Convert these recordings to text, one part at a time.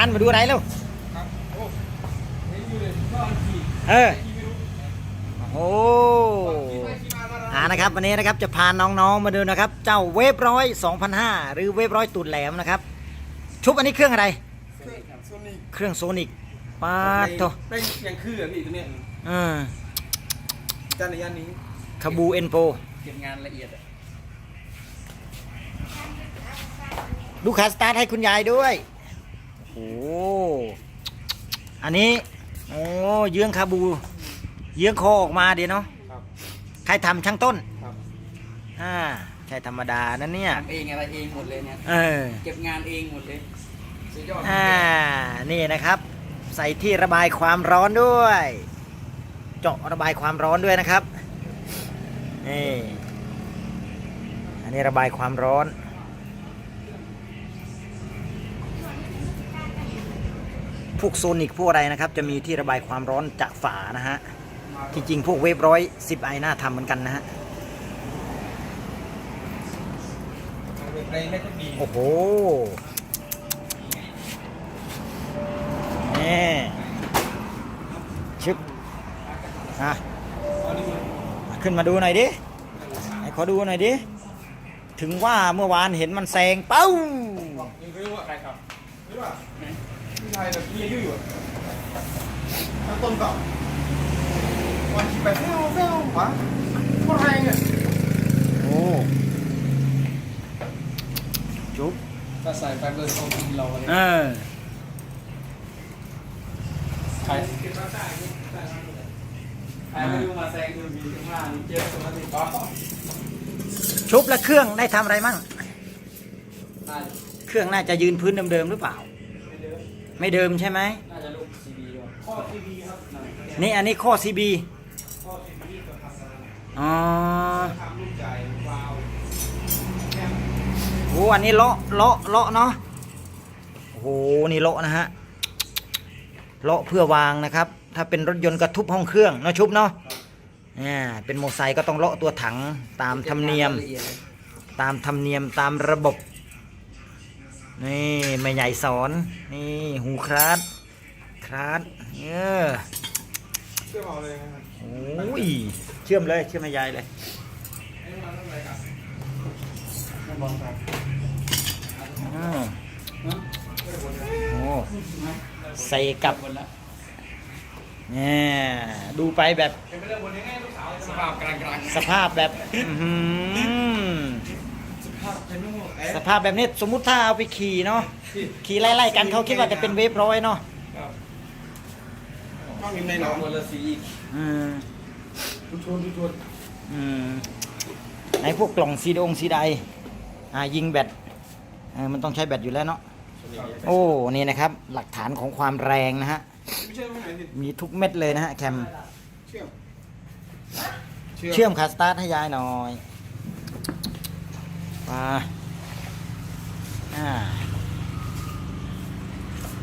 านมาดูอะไรเร็วครับโอ้เห็นอยู่เลยก็อันขี่เออขี่ไม่รู้โอ้ขี่ไปขี่มามาอ่านะครับวันนี้นะครับจะพาน้องๆมาดูนะครับ เจ้าเวฟร้อย2005หรือเวฟร้อยตูดแหลมนะครับ ชุบอันนี้เครื่องอะไร เครื่องโซนิกเครื่องโซนิกปาดโตได้ยังคืออะพี่ตัวเนี้ยเออจานในย่านนี้คาบูเอ็นโปเก็บงานละเอียดอะดูขาสตาร์ทให้คุณยายด้วย โอ้อันนี้ โอ้เยื้องคาบู เยื้องคอออกมาเดี๋ยวเนาะครับใครทำช่างต้นครับ อ่าใช่ธรรมดานั่นเนี่ย ทำเองอะไรเองหมดเลยเนี่ย เออ เก็บงานเองหมดเลยสุดยอดอ่า นี่นะครับ ใส่ที่ระบายความร้อนด้วย เจาะระบายความร้อนด้วยนะครับ นี่ อันนี้ระบายความร้อน พวกโซนิกพวกอะไรนะครับ จะมีที่ระบายความร้อนจากฝานะฮะจริงๆพวกเวฟร้อยสิบไอหน้าทำเหมือนกันนะฮะโอ้โหนี่ชึบอะขึ้นมาดูหน่อยดิให้ขอดูหน่อยดิ ถึงว่าเมื่อวานเห็นมันแซงเป้าาใครครับไม่รู้ว่าพี่ชายแบบพี่อายุอยู่ตั้งต้นก่อวันขี่ไปเฟ้วเฟ้วหวะโคตรแรงอะโอ้จุ๊บก็ใส่ไปเบอร์สองกิโลเลยเออใครใครไม่รู้มาแซงดูมีข้างล่างเจอสมาธิป๊อชุบและเครื่องได้ทำอะไรมั่ง เครื่องน่าจะยืนพื้นเดิมๆหรือเปล่า ไม่เดิมใช่ไหมน่าจะลูกซีบีด้วยข้อทีวีครับนี่อันนี้ข้อ CB ข้อทีวีกับพัสดุอ๋อทำลูกใหญ่วาวโอ้อันนี้เลาะเลาะเลาะเนาะโอ้โหนี่เลาะนะฮะเลาะเพื่อวางนะครับ ถ้าเป็นรถยนต์ก็ทุบห้องเครื่องเนาะชุบเนาะอ่าเป็นโมไซก็ต้องเลาะตัวถังตามธรรมเนียม ตามธรรมเนียมตามระบบ นี่แม่ใหญ่สอน นี่หูคราดคราดเออเชื่อมเอาเลยครับโอ้ยเชื่อมเลยเชื่อมให้ยายเลยอ้มาทำอะไรกันไม่บอกครับอ้าวเนาะโอ้ใส่กับเนี่ยดูไปแบบสภาพกลางๆสภาพแบบสภาพเป็นนู่น สภาพแบบนี้สมมุติถ้าเอาไปขี่เนาะที่ขี่ไล่ๆกันเขาคิดว่าจะเป็นเวฟร้อยเนาะครับต้องมีในหนน้อองงคนละสีอีกอืมดูชวนดูชวนอืมในพวกกล่องซีดงซีไดอ่ายิงแบตเออมันต้องใช้แบตอยู่แล้วเนาะโอ้นี่นะครับ หลักฐานของความแรงนะฮะไม่ใช่ไม่ไหนสิมีทุกเม็ดเลยนะฮะแคมเชื่อมเชื่อมคาสตาร์ทให้ยายหน่อยมา อ่า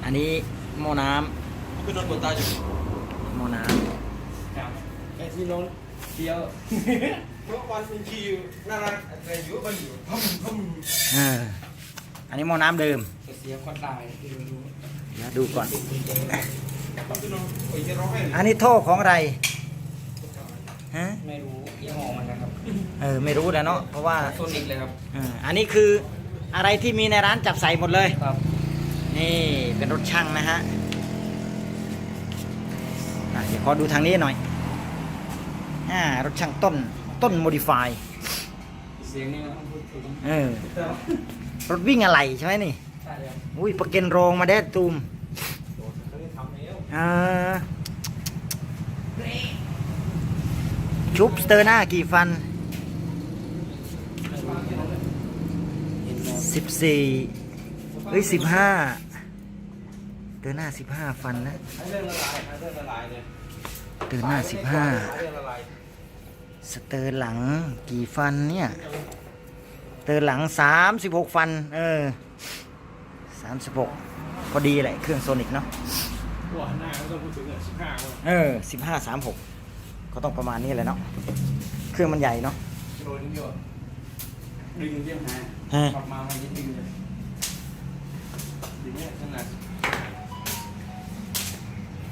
อันนี้หม้อน้คือโดนบนตาอยู่ำหม้อน้ไอ้ที่น้องเดียวเพราะวันเป็นคิวน่ารักแต่อยู่ก็อยู่พัมพัมำเอออันนี้หม้อน้ำเดิม เสียคนตายที่รู้เดี๋ยวดูก่อนพัมที่น้องโอ้ยจะร้องไห้เลยอันนี้ท่อของอะไรฮะไม่รู้ยี่ห้อมันนะครับเออไม่รู้แล้วเนาะเพราะว่าโซนิกเลยครับเอออันนี้คือ อะไรที่มีในร้านจับใส่หมดเลย ครับ นี่เป็นรถช่างนะฮะอะเดี๋ยวขอดูทางนี้หน่อยอ่ารถช่างต้นต้นโมดิฟายเสียงนี่มันต้องพูดถึงเออรถวิ่งอะไรใช่ไหมนี่ ใช่แล้วอุ้ยประเก็นโรงมาแดดตูมโดนเขาได้ทำแล้วอ่าชุบสเตอร์หน้ากี่ฟัน เห็นแล้ว สิบสี่เฮ้ยสิบห้าเตอร์หน้าสิบห้าฟันนะให้เรื่องละลายให้เรื่องละลายเลยเตอร์หน้าสิบห้าเรื่องละลายสเตอร์หลังกี่ฟันเนี่ยสเตอร์หลังสามสิบหกฟัน เออสามสิบหกพอดีแหละเครื่องโซนิกเนาะหัวหน้าก็ต้องพูดถึงอะสิบห้าคนเออสิบห้าสามหกก็ต้องประมาณนี้แหละเนาะเครื่องมันใหญ่เนาะโดนเยอะดึงเยี่ยมหายฮะขับมามันยิ่งดึงเลยอย่างเงี้ยขนาด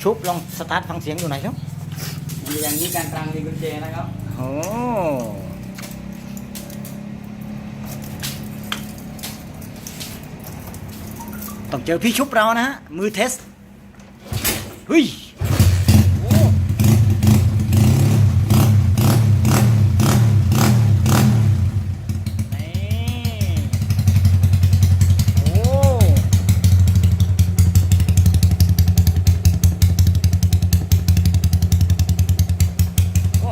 ชุบลองสตาร์ทฟังเสียงดูหน่อยครับอย่างนี้การตรังดีกุญแจนะครับโอ้ต้องเจอพี่ชุบเรานะฮะมือเทสเฮ้ยโอ้นี่โอ้โอ้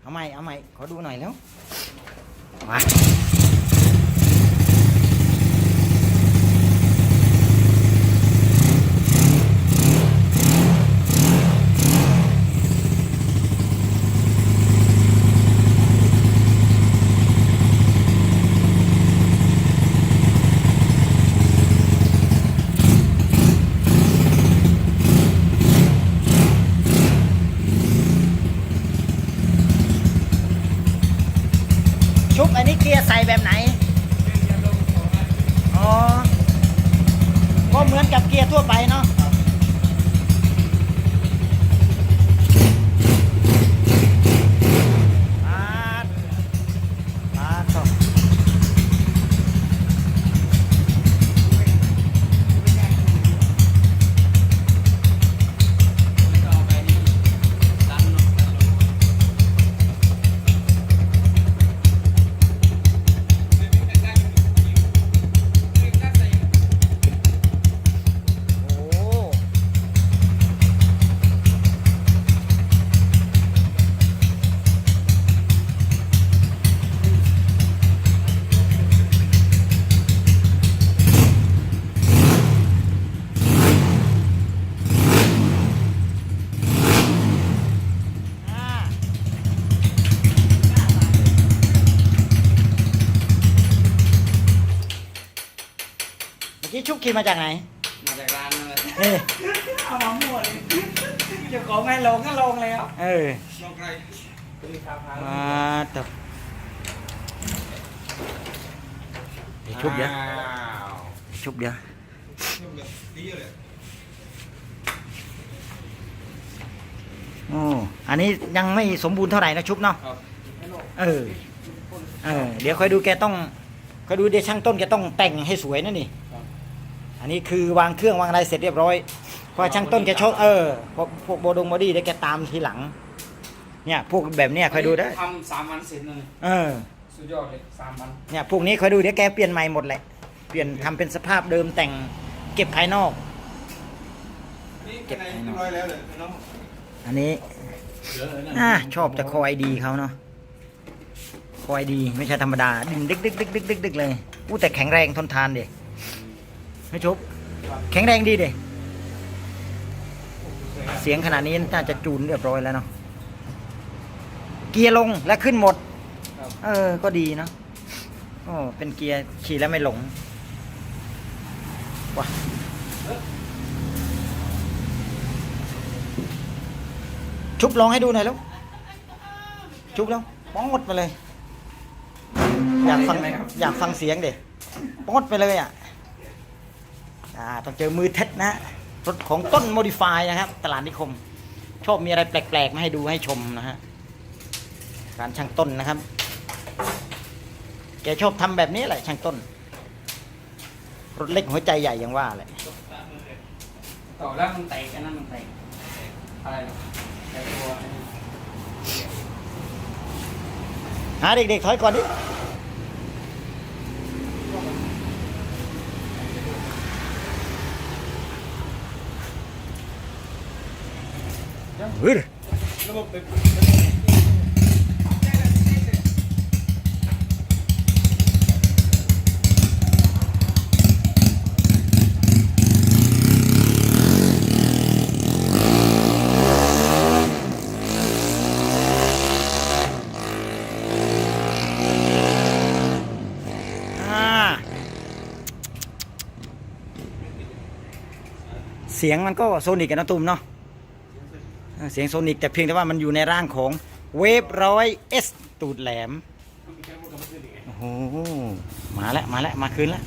เอาใหม่ เอาใหม่ ขอดูหน่อยแล้ว มา ชุบอันนี้เกียร์ใส่แบบไหนอ๋อก็เหมือนกับเกียร์ทั่วไปเนาะ เมื่อกี้ชุบขี่มาจากไหน มาจากร้านนั่นแหละนี่เอามาหมดเจ้าของไงลงก็ลงแล้วเออลองไกลเป็นคาพามาตบเดี๋ยวชุบเดี๋ยวอ้าวชุบเดี๋ยวชุบเลยดีเลยโอ้อันนี้ยังไม่สมบูรณ์เท่าไหร่นะชุบเนาะครับเออเออ เดี๋ยวคอยดูแกต้องคอยดูเดี๋ยวช่างต้นแกต้องแต่งให้สวยนะนี่ อันนี้คือวางเครื่องวางอะไรเสร็จเรียบร้อยเพราะช่างต้นแกชอบเออพวกพวกโบดงบอดี้เดี๋ยวแกตามทีหลัง เนี่ยพวกแบบเนี้ยคอยดูได้ทำสามวันเสร็จเลยเออสุดยอดเลยสามวันเนี่ยพวกนี้คอยดูเดี๋ยวแกเปลี่ยนใหม่หมดแหละเปลี่ยนทำเป็นสภาพเดิมแต่งเก็บภายนอกนี่เก็บในเรียบร้อยแล้วเลยน้องอันนี้เยอะเลยนะอ่าชอบแต่คอยดีเขาเนาะคอยดีไม่ใช่ธรรมดาดึงดึกดึกดึกดึกดึกดึกเลยอู้แต่แข็งแรงทนทานเด็ ไม่ชุบแข็งแรงดีเด็เสียงขนาดนี้น่าจะจูนเรียบร้อยแล้วเนาะเกียร์ลงและขึ้นหมด เออ ก็ดีเนาะโอ้เป็นเกียร์ขี่แล้วไม่หลงว้าชุบลองให้ดูหน่อยแล้วชุบแล้วป้องหมดไปเลย อยากฟังอยากฟังเสียงเด็ป้องหมดไปเลยอะ อ่าต้องเจอมือเท็ดนะรถของต้นโมดิฟายนะครับ ตลาดนิคม ชอบมีอะไรแปลกๆมาให้ดูให้ชมนะฮะการช่างต้นนะครับ แกชอบทำแบบนี้แหละช่างต้น รถเล็กหัวใจใหญ่อย่างว่าแหละต่อแล้วมันแตกอันนั้นมันแตกอะไรนะแต่ตัวอันนี้หาเด็กๆถอยก่อนดิ ฮึดระบบเป็นอ่า เสียงโซนิกแต่เพียงแต่ว่ามันอยู่ในร่างของเวฟร้อยเอสตูดแหลมโอ้โหมาแล้วมาแล้วมาคืนแล้ว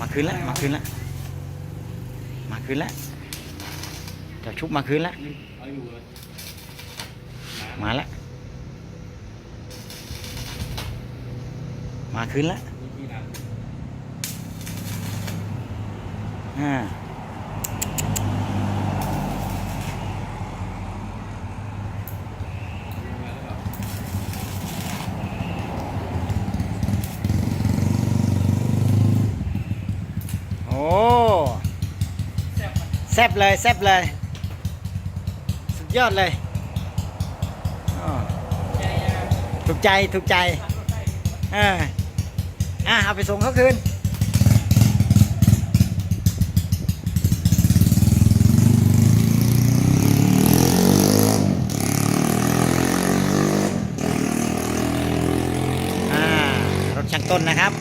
มาคืนแล้วมาคืนแล้วมาคืนแล้วจ้าชุบมาคืนแล้วมาแล้วมาคืนแล้วอ่าโอ้ แซ่บมัน แซบเลยแซบเลย สุดยอดเลยอ้อใจอะถูกใจถูกใจขับรถได้เอออะเอาไปส่งเขาคืนอ่ารถช่างต้นนะครับ